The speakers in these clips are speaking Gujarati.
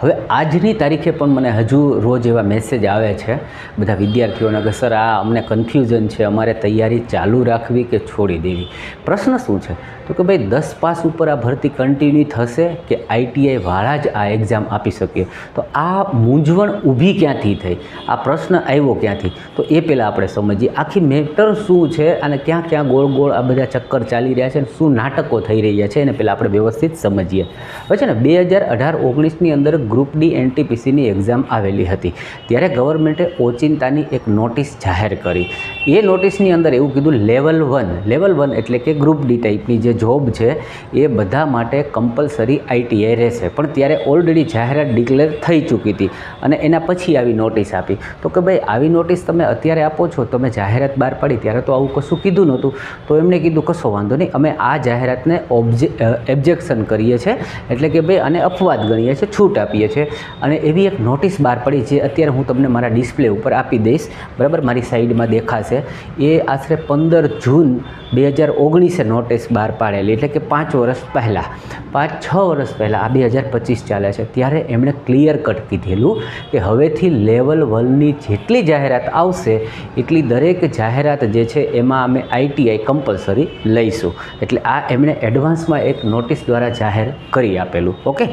હવે આજની તારીખે પણ મને હજુ રોજ એવા મેસેજ આવે છે. બધા વિદ્યાર્થીઓના કે, સર, આ અમને કન્ફ્યુઝન છે. અમારે તૈયારી ચાલુ રાખવી કે છોડી દેવી? પ્રશ્ન શું છે? તો કે ભાઈ દસ પાસ ઉપર આ ભરતી કન્ટિન્યુ થશે કે આઈટીઆઈ વાળા જ આ એક્ઝામ આપી શકીએ તો આ મૂંઝવણ ઊભી ક્યાંથી થઈ? આ પ્રશ્ન આવ્યો ક્યાંથી? તો એ પહેલાં આપણે સમજીએ. આખી મેટર શું છે અને ક્યાં ક્યાં ગોળ ગોળ આ બધા ચક્કર ચાલી રહ્યા છે અને શું નાટકો થઈ રહ્યા છે એને પહેલાં આપણે વ્યવસ્થિત સમજીએ. હવે છે ને, બે હજાર અઢાર ઓગણીસની અંદર ગ્રુપ ડી એનટીપીસીની એક્ઝામ આવેલી હતી. ત્યારે ગવર્મેન્ટે ઓચિંતાની એક નોટિસ જાહેર કરી. એ નોટિસની અંદર એવું કીધું લેવલ વન લેવલ વન એટલે કે ગ્રુપ ડી ટાઈપની જે જોબ છે, એ બધા માટે કમ્પલસરી આઈટીઆઈ રહેશે. પણ ત્યારે ઓલરેડી જાહેરાત ડિક્લેર થઈ ચૂકી હતી અને એના પછી આવી નોટિસ આપી. તો કે ભાઈ, આવી નોટિસ તમે અત્યારે આપો છો, તમે જાહેરાત બહાર પાડી ત્યારે તો આવું કશું કીધું નહોતું. તો એમણે કીધું કશો વાંધો નહીં, અમે આ જાહેરાતને ઓબ્જે એબ્જેક્શન કરીએ છીએ. એટલે કે ભાઈ આને અપવાદ ગણીએ છીએ, છૂટ આપીએ છીએ. અને એવી એક નોટિસ બહાર પડી જે અત્યારે હું તમને મારા ડિસ્પ્લે ઉપર આપી દઈશ. બરાબર? મારી સાઈડમાં દેખાશે. એ આશરે પંદર જૂન બે હજાર ઓગણીસે નોટિસ બહાર પાડેલી, એટલે કે પાંચ વર્ષ પહેલાં, પાંચ છ વર્ષ પહેલાં, આ બે હજાર પચીસ ચાલે છે, ત્યારે એમણે ક્લિયર કટ કીધેલું કે હવેથી લેવલ વનની જેટલી જાહેરાત આવશે, એટલી દરેક જાહેરાત જે છે એમાં અમે આઈટીઆઈ કમ્પલસરી લઈશું. એટલે આ એમણે એડવાન્સમાં એક નોટિસ દ્વારા જાહેર કરી આપેલું. ઓકે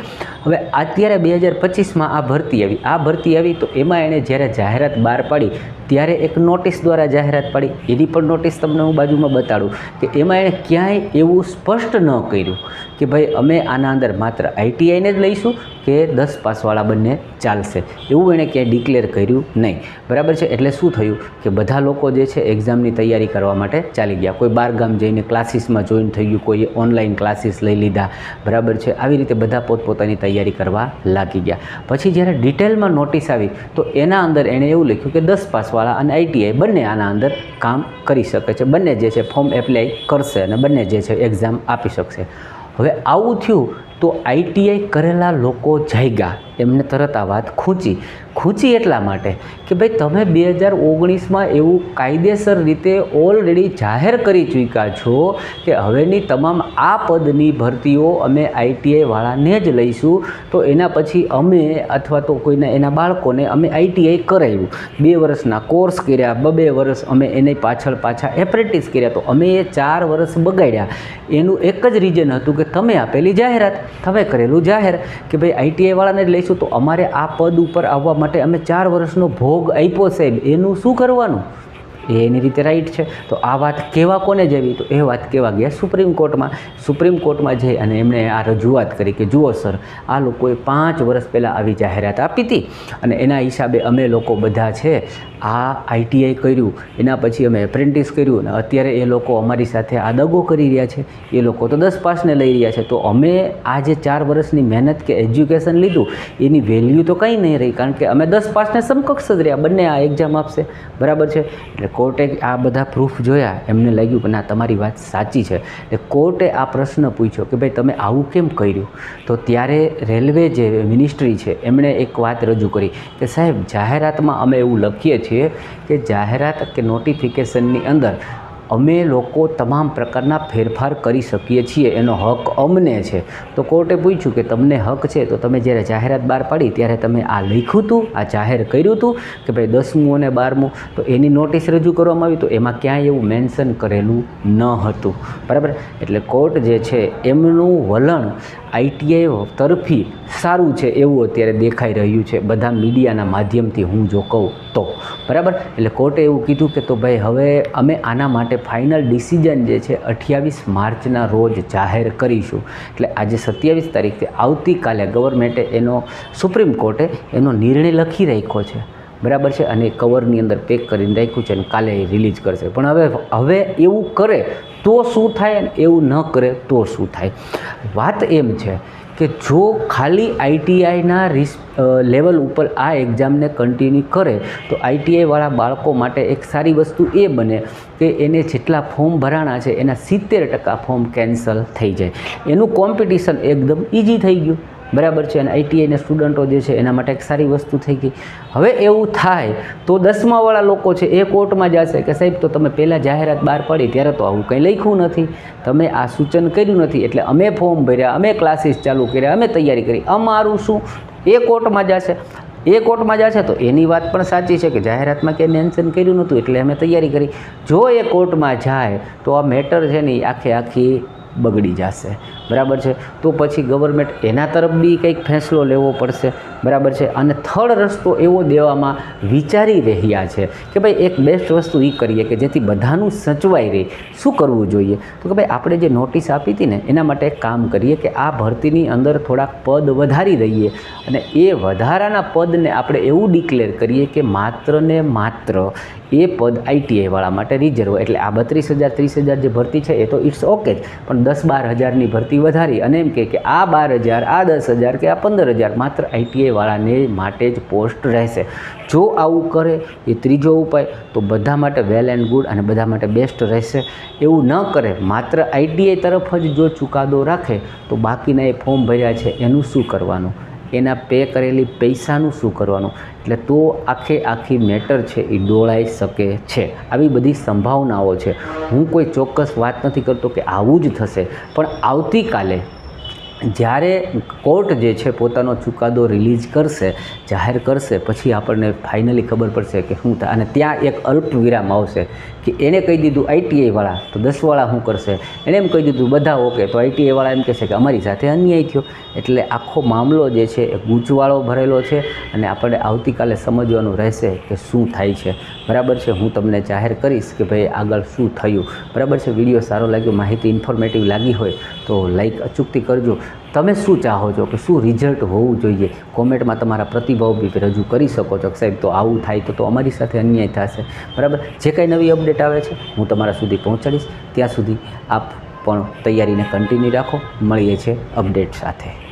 હવે અત્યારે બે હજાર પચીસમાં આ ભરતી આવી. આ ભરતી આવી તો એમાં એણે જ્યારે જાહેરાત બહાર પાડી, ત્યારે એક નોટિસ દ્વારા જાહેરાત પાડી. એની પણ નોટિસ તમને હું બાજુમાં બતાડું કે એમાં એણે ક્યાંય એવું સ્પષ્ટ ન કર્યું કે ભાઈ અમે આના અંદર માત્ર આઈટીઆઈને જ લઈશું કે દસ પાસવાળા બંને ચાલશે. એવું એણે ક્યાંય ડિક્લેર કર્યું નહીં. બરાબર છે? એટલે શું થયું? કે બધા લોકો જે છે એક્ઝામની તૈયારી કરવા માટે ચાલી ગયા. કોઈ બાર ગામ જઈને ક્લાસીસમાં જોઈન થઈ ગયું, કોઈએ ઓનલાઈન ક્લાસીસ લઈ લીધા. બરાબર છે? આવી રીતે બધા પોતપોતાની તૈયારી કરવા લાગી ગયા. પછી જ્યારે ડિટેલમાં નોટિસ આવી, તો એના અંદર એણે એવું લખ્યું કે દસ પાસવાળા અને આઈટીઆઈ બંને આના અંદર કામ કરી શકે છે. બંને જે છે ફોર્મ એપ્લાય કરશે અને બંને જે છે એક્ઝામ આપી શકશે. હવે આવું થયું તો આઈટીઆઈ કરેલા લોકો જાગ્યા એમને તરત આ વાત ખૂંચી. ખૂંચી એટલા માટે કે ભાઈ તમે બે હજાર ઓગણીસમાં એવું કાયદેસર રીતે ઓલરેડી જાહેર કરી ચૂક્યા છો કે હવેની તમામ આ પદની ભરતીઓ અમે આઈટીઆઈવાળાને જ લઈશું. તો એના પછી અમે અથવા તો કોઈને એના બાળકોને અમે આઈટીઆઈ કરાવ્યું. બે વર્ષના કોર્સ કર્યા, બબે વર્ષ અમે એની પાછળ પાછા એપ્રેન્ટિસ કર્યા. તો અમે એ ચાર વર્ષ બગાડ્યા. એનું એક જ રીઝન હતું કે તમે આપેલી જાહેરાત. તમે કરેલું જાહેર કે ભાઈ આઈટીઆઈ વાળાને જ લઈશું તો અમારે આ પદ ઉપર આવવા માટે અમે ચાર વર્ષનો ભોગ આપ્યો સાહેબ એનું શું કરવાનું? એ એની રીતે રાઈટ છે. તો આ વાત કહેવા કોને જવી? તો એ વાત કહેવા ગયા સુપ્રીમ કોર્ટમાં. સુપ્રીમ કોર્ટમાં જઈ અને એમણે આ રજૂઆત કરી કે જુઓ સર, આ લોકોએ પાંચ વર્ષ પહેલાં આવી જાહેરાત આપી હતી અને એના હિસાબે અમે લોકો બધા છે આ આઈટીઆઈ કર્યું, એના પછી અમે એપ્રેન્ટિસ કર્યું અને અત્યારે એ લોકો અમારી સાથે આ દગો કરી રહ્યા છે. એ લોકો તો દસ પાસને લઈ રહ્યા છે. તો અમે આ જે ચાર વર્ષની મહેનત કે એજ્યુકેશન લીધું, એની વેલ્યુ તો કંઈ નહીં રહી, કારણ કે અમે દસ પાસને સમકક્ષ જ રહ્યા. બંને આ એક્ઝામ આપશે. બરાબર છે? એટલે કોર્ટે આ બધા પ્રૂફ જોયા. એમને લાગ્યું કે ના, તમારી વાત સાચી છે. એટલે કોર્ટે આ પ્રશ્ન પૂછ્યો કે, ભાઈ, તમે આવું કેમ કર્યું? તો ત્યારે રેલવે જે મિનિસ્ટ્રી છે, એમણે એક વાત રજૂ કરી કે, સાહેબ, જાહેરાતમાં અમે એવું લખીએ છીએ કે જાહેરાત કે નોટિફિકેશનની અંદર અમે લોકો તમામ પ્રકારના ફેરફાર કરી શકીએ છીએ, એનો હક અમને છે. તો કોર્ટે પૂછ્યું કે તમને હક છે, તો તમે જ્યારે જાહેરાત બહાર પાડી ત્યારે તમે આ લખ્યું હતું, આ જાહેર કર્યું હતું કે ભાઈ દસમું અને બારમું, તો એની નોટિસ રજૂ કરવામાં આવી, તો એમાં ક્યાંય એવું મેન્શન કરેલું ન હતું. બરાબર? એટલે કોર્ટ જે છે, એમનું વલણ આઈટીઆઈ તરફી સારું છે એવું અત્યારે દેખાઈ રહ્યું છે. બધા મીડિયાના માધ્યમથી હું જો કહું તો. બરાબર? એટલે કોર્ટે એવું કીધું કે તો ભાઈ હવે અમે આના માટે ફાઇનલ ડિસિઝન જે છે અઠ્યાવીસ માર્ચના રોજ જાહેર કરીશું. એટલે આજે સત્યાવીસ તારીખે આવતીકાલે ગવર્મેન્ટે એનો, સુપ્રીમ કોર્ટે એનો નિર્ણય લખી રાખ્યો છે. બરાબર છે? અને કવરની અંદર પેક કરીને રાખ્યું છે અને કાલે એ રિલીઝ કરશે. પણ હવે હવે એવું કરે તો શું થાય અને એવું ન કરે તો શું થાય? વાત એમ છે કે જો ખાલી આઈટીઆઈના રિસ લેવલ ઉપર આ એક્ઝામને કન્ટિન્યુ કરે, તો આઈટીઆઈવાળા બાળકો માટે એક સારી વસ્તુ એ બને કે એને જેટલા ફોર્મ ભરાણા છે, એના સિત્તેર ટકા ફોર્મ કેન્સલ થઈ જાય. એનું કોમ્પિટિશન એકદમ ઇઝી થઈ ગયું. બરાબર છે? અને આઈટીઆઈના સ્ટુડન્ટો જે છે, એના માટે એક સારી વસ્તુ થઈ ગઈ. હવે એવું થાય તો દસમાવાળા લોકો છે, એ કોર્ટમાં જશે કે સાહેબ, તો તમે પહેલાં જાહેરાત બહાર પડી, ત્યારે તો આવું કંઈ લખ્યું નથી. તમે આ સૂચન કર્યું નથી, એટલે અમે ફોર્મ ભર્યા, અમે ક્લાસીસ ચાલુ કર્યા, અમે તૈયારી કરી. અમારું શું? એ કોર્ટમાં જશે. એ કોર્ટમાં જશે તો એની વાત પણ સાચી છે કે જાહેરાતમાં ક્યાંય મેન્શન કર્યું નહોતું, એટલે અમે તૈયારી કરી. જો એ કોર્ટમાં જાય, તો આ મેટર છે ને આખે આખી બગડી જશે. બરાબર છે? તો પછી ગવર્મેન્ટ એના તરફ બી કંઈક ફેંસલો લેવો પડશે. બરાબર છે? અને થર્ડ રસ્તો એવો દેવામાં વિચારી રહ્યા છે કે ભાઈ એક બેસ્ટ વસ્તુ એ કરીએ કે જેથી બધાનું સચવાઈ રહે. શું કરવું જોઈએ? તો કે ભાઈ આપણે જે નોટિસ આપી હતી ને, એના માટે કામ કરીએ કે આ ભરતીની અંદર થોડાક પદ વધારી દઈએ. અને એ વધારાના પદને આપણે એવું ડિક્લેર કરીએ કે માત્ર ને માત્ર એ પદ આઈટીઆઈવાળા માટે રિઝર્વ એટલે આ બત્રીસ હજાર, ત્રીસ હજાર જે ભરતી છે, એ તો ઇટ્સ ઓકે જ. પણ દસ બાર હજારની ભરતી વધારી અને એમ કે આ બાર હજાર, આ દસ હજાર કે આ પંદર હજાર માત્ર આઈટીઆઈવાળાને માટે જ પોસ્ટ રહેશે. જો આવું કરે એ ત્રીજો ઉપાય, તો બધા માટે વેલ એન્ડ ગુડ અને બધા માટે બેસ્ટ રહેશે. એવું ન કરે, માત્ર આઈટીઆઈ તરફ જ જો ચુકાદો રાખે, તો બાકીના એ ફોર્મ ભર્યા છે, એનું શું કરવાનું? એના પે કરેલી પૈસાનું શું કરવાનું? એટલે તો આખે આખી મેટર છે એ ડોળાઈ શકે છે. આવી બધી સંભાવનાઓ છે. હું કોઈ ચોક્કસ વાત નથી કરતો કે આવું જ થશે. પણ આવતીકાલે જ્યારે કોર્ટ જે છે પોતાનો ચુકાદો રિલીઝ કરશે, જાહેર કરશે, પછી આપણને ફાઇનલી ખબર પડશે કે શું થાય અને ત્યાં એક અલ્પ વિરામ આવશે કે એણે કહી દીધું આઈટીઆઈવાળા તો દસવાળા શું કરશે? એણે એમ કહી દીધું બધા ઓકે, તો આઈટીઆઈવાળા એમ કહેશે કે અમારી સાથે અન્યાય થયો. એટલે આખો મામલો જે છે એ ગૂંચવાળો ભરેલો છે અને આપણે આવતીકાલે સમજવાનું રહેશે કે શું થાય છે. બરાબર છે? હું તમને જાહેર કરીશ કે ભાઈ આગળ શું થયું. બરાબર છે? વીડિયો સારો લાગ્યો, માહિતી ઇન્ફોર્મેટિવ લાગી હોય તો લાઈક અચૂકથી કરજો. તમે શું ચાહો છો કે શું રિઝલ્ટ હોવું જોઈએ? કોમેન્ટમાં તમારા પ્રતિભાવ બી રજૂ કરી શકો છો સાહેબ, તો આવું થાય તો તો અમારી સાથે અન્યાય થશે. બરાબર? જે કાંઈ નવી અપડેટ આવે છે, હું તમારા સુધી પહોંચાડીશ. ત્યાં સુધી આપ પણ તૈયારીને કન્ટિન્યુ રાખો. મળીએ છીએ અપડેટ સાથે.